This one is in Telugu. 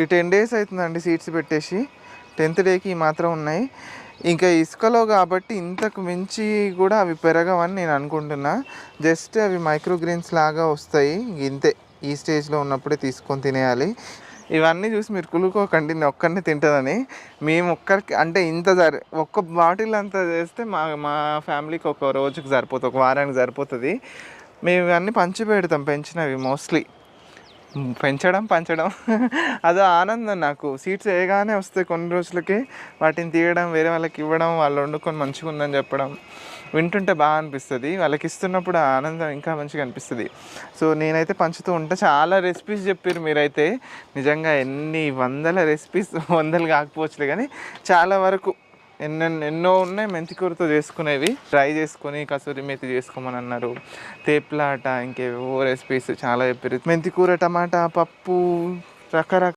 ఈ టెన్ డేస్ అవుతుందండి సీడ్స్ పెట్టేసి. టెన్త్ డేకి ఈ మాత్రం ఉన్నాయి. ఇంకా ఇసుకలో కాబట్టి ఇంతకు మించి కూడా అవి పెరగవని నేను అనుకుంటున్నా. జస్ట్ అవి మైక్రోగ్రీన్స్ లాగా వస్తాయి. ఇంతే ఈ స్టేజ్లో ఉన్నప్పుడే తీసుకొని తినేయాలి. ఇవన్నీ చూసి మీరు కులుకోకండి నేను ఒక్కరిని తింటుందని. మేము ఒక్కరికి అంటే ఇంత సరి ఒక్క బాటిల్ అంతా చేస్తే మా మా ఫ్యామిలీకి ఒక రోజుకి సరిపోతుంది ఒక వారానికి సరిపోతుంది. మేము ఇవన్నీ పంచి పెడతాం పెంచినవి మోస్ట్లీ. పెంచడం పంచడం. అదో ఆనందం నాకు. సీట్స్ వేయగానే వస్తాయి కొన్ని రోజులకి. వాటిని తీయడం వేరే వాళ్ళకి ఇవ్వడం వాళ్ళు వండుకొని మంచిగా ఉందని చెప్పడం. వింటుంటే బాగా అనిపిస్తుంది. వాళ్ళకి ఇస్తున్నప్పుడు ఆనందం ఇంకా మంచిగా అనిపిస్తుంది. సో నేనైతే పంచుతూ ఉంటా. చాలా రెసిపీస్ చెప్పారు మీరైతే. నిజంగా ఎన్ని వందల రెసిపీస్ వందలు కాకపోవచ్చులే కానీ చాలా వరకు ఎన్నెన్ ఎన్నో ఉన్నాయి మెంతికూరతో చేసుకునేవి. ట్రై చేసుకొని కసూరి మేతి చేసుకోమని అన్నారు. తేప్లాట ఇంకేవో రెసిపీస్ చాలా చెప్పారు మెంతికూర టమాటా పప్పు రకరకాల